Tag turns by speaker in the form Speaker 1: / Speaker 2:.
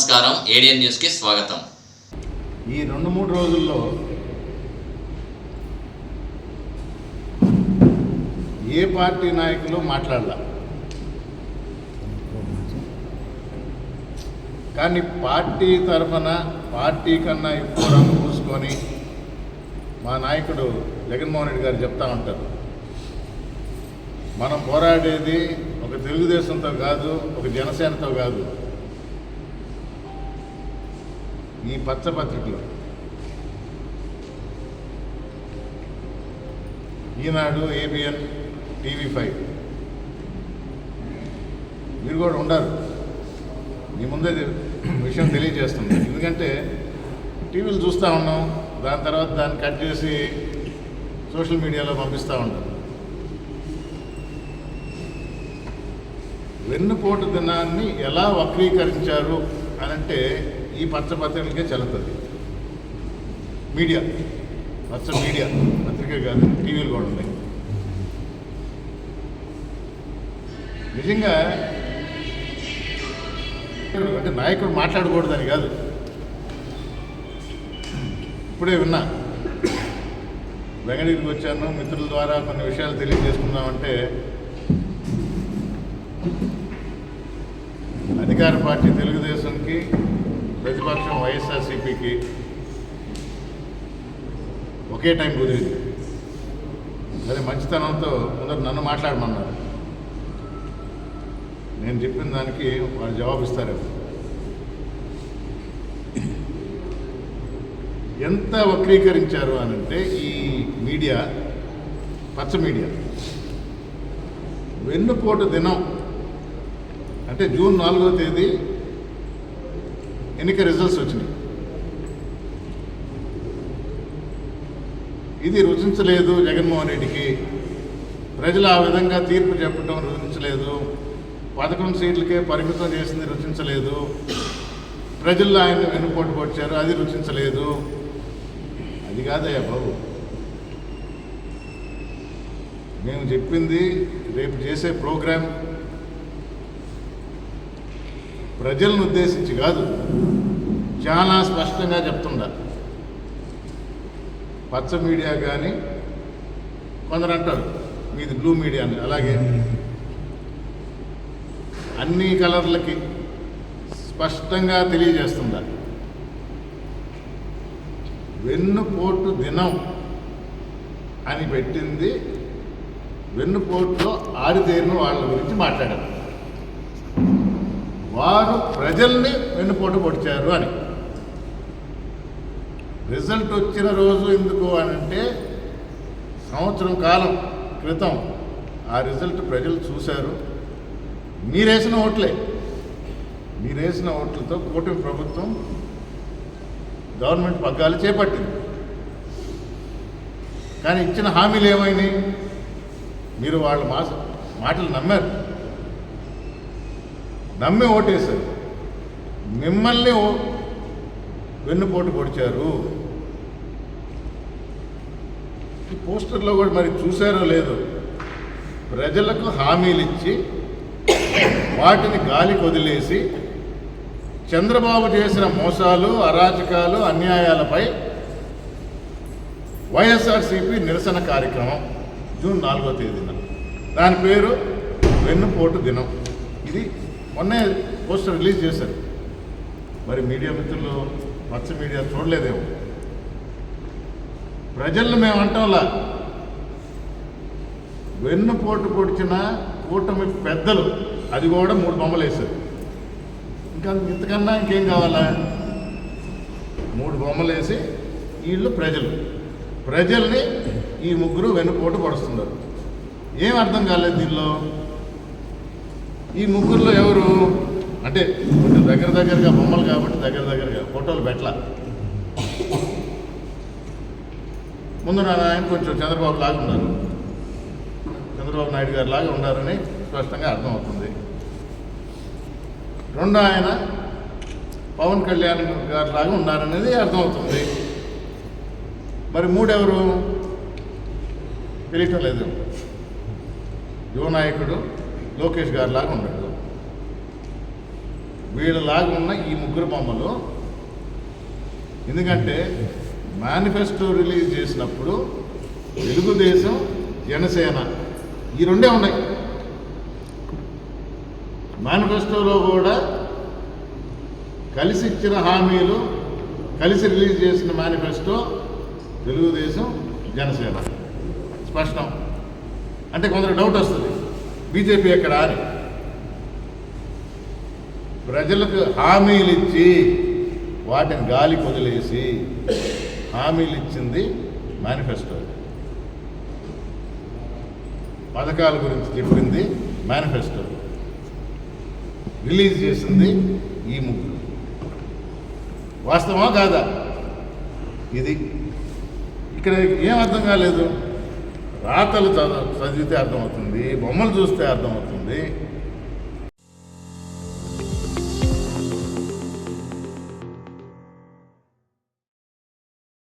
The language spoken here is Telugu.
Speaker 1: నమస్కారం ఏడియన్ న్యూస్కి స్వాగతం.
Speaker 2: ఈ రెండు మూడు రోజుల్లో ఏ పార్టీ నాయకులు మాట్లాడాల? కానీ పార్టీ తరఫున పార్టీ కన్నా ఎక్కువ రంగు పూసుకొని మా నాయకుడు జగన్మోహన్ రెడ్డి గారు చెప్తా ఉంటారు. మనం పోరాడేది ఒక తెలుగుదేశంతో కాదు ఒక జనసేనతో కాదు. ఈ పచ్చపత్రికలో ఈనాడు ఏబిఎన్ టీవీ ఫైవ్ మీరు కూడా ఉండాలి. మీ ముందే విషయం తెలియజేస్తుంది. ఎందుకంటే టీవీలు చూస్తూ ఉన్నాం దాని తర్వాత దాన్ని కట్ చేసి సోషల్ మీడియాలో పంపిస్తూ ఉంటాం. వెన్నుపోటు దినాన్ని ఎలా వక్రీకరించారు అని అంటే ఈ పచ్చ పత్రికలకే చెల్లుతుంది. మీడియా పచ్చ మీడియా పత్రిక కాదు టీవీలు కూడా ఉన్నాయి. నిజంగా అంటే నాయకుడు మాట్లాడకూడదని కాదు. ఇప్పుడే విన్నా. బెంగళూరుకి వచ్చాను మిత్రుల ద్వారా కొన్ని విషయాలు తెలియజేసుకుందామంటే అధికార పార్టీ తెలుగుదేశంకి ప్రతిపక్షం వైఎస్ఆర్సీపీకి ఒకే టైం కుదిరింది. అదే మంచితనంతో ముందర నన్ను మాట్లాడమన్నారు. నేను చెప్పిన దానికి వాళ్ళు జవాబు ఎంత వక్రీకరించారు అని అంటే ఈ మీడియా పచ్చ మీడియా. వెన్నుపోటు దినం అంటే జూన్ నాలుగో తేదీ ఎన్నిక రిజల్ట్స్ వచ్చినాయి. ఇది రుచించలేదు జగన్మోహన్ రెడ్డికి. ప్రజలు ఆ విధంగా తీర్పు చెప్పడం రుచించలేదు పథకం సీట్లకే పరిమితం చేసింది రుచించలేదు ప్రజల్లో ఆయన వెనుపోటు పొడిచారు అది రుచించలేదు అది కాదయ్యా బాబు. మేము చెప్పింది రేపు చేసే ప్రోగ్రాం ప్రజలను ఉద్దేశించి కాదు చాలా స్పష్టంగా చెప్తుండ పచ్చ మీడియా కానీ కొందరు అంటారు మీది బ్లూ మీడియా అని. అలాగే అన్ని కలర్లకి స్పష్టంగా తెలియజేస్తుందా వెన్నుపోటు దినం అని పెట్టింది వెన్నుపోటులో ఆరితేరిన వాళ్ళ గురించి మాట్లాడారు. వారు ప్రజల్ని వెన్నుపోటు పొడిచారు అని. రిజల్ట్ వచ్చిన రోజు ఎందుకు అని అంటే సంవత్సరం కాలం క్రితం ఆ రిజల్ట్ ప్రజలు చూశారు. మీరేసిన ఓట్లే. మీరేసిన ఓట్లతో కూటమి ప్రభుత్వం గవర్నమెంట్ పగ్గాలు చేపట్టింది. కానీ ఇచ్చిన హామీలు ఏమైనాయి? మీరు వాళ్ళ మాస మాటలు నమ్మారు. నమ్మి ఓటేశారు. మిమ్మల్ని ఓ వెన్నుపోటు పొడిచారు. ఈ పోస్టర్లో కూడా మరి చూసారో లేదో ప్రజలకు హామీలు ఇచ్చి వాటిని గాలికి వదిలేసి చంద్రబాబు చేసిన మోసాలు అరాచకాలు అన్యాయాలపై వైఎస్ఆర్సీపీ నిరసన కార్యక్రమం జూన్ నాలుగో తేదీన. దాని పేరు వెన్నుపోటు దినం. ఇది మొన్నే పోస్టర్ రిలీజ్ చేశారు. మరి మీడియా మిత్రులు పచ్చ మీడియా చూడలేదేమో. ప్రజలను మేము అంటాంలా వెన్నుపోటు పొడిచిన కూటమి పెద్దలు అది కూడా మూడు బొమ్మలు వేశారు. ఇంకా ఇంతకన్నా ఇంకేం కావాలా? మూడు బొమ్మలు వేసి వీళ్ళు ప్రజలు. ప్రజల్ని ఈ ముగ్గురు వెన్నుపోటు పొడుస్తున్నారు. ఏం అర్థం కాలేదు దీనిలో? ఈ ముగ్గురులో ఎవరు? అంటే కొంచెం దగ్గర దగ్గరగా బొమ్మలు కాబట్టి దగ్గర దగ్గరగా ఫోటోలు పెట్టలా. ముందు నా ఆయన కొంచెం చంద్రబాబు లాగా ఉన్నారు. చంద్రబాబు నాయుడు గారు లాగా ఉన్నారని స్పష్టంగా అర్థమవుతుంది. రెండో ఆయన పవన్ కళ్యాణ్ గారు లాగా ఉన్నారనేది అర్థమవుతుంది. మరి మూడెవరు? తెలియటం లేదు. యువ నాయకుడు లోకేష్ గారు లాగా ఉన్నాడు వీళ్ళలాగా ఉన్న ఈ ముగ్గురు బొమ్మలు ఎందుకంటే మేనిఫెస్టో రిలీజ్ చేసినప్పుడు తెలుగుదేశం జనసేన ఈ రెండే ఉన్నాయి. మేనిఫెస్టోలో కూడా కలిసి ఇచ్చిన హామీలు కలిసి రిలీజ్ చేసిన మేనిఫెస్టో తెలుగుదేశం జనసేన. స్పష్టం. అంటే కొందరు డౌట్ వస్తుంది. బీజేపీ ఎక్కడ అని. ప్రజలకు హామీలు ఇచ్చి వాటిని గాలి వదిలేసి హామీలు ఇచ్చింది మేనిఫెస్టో. పథకాల గురించి చెప్పింది మేనిఫెస్టో. రిలీజ్ చేసింది ఈ ముగ్గురు. వాస్తవమా కాదా? ఇది. ఇక్కడ ఏం అర్థం కాలేదు? రాతలు చదువు చదివితే అర్థమవుతుంది బొమ్మలు చూస్తే అర్థమవుతుంది.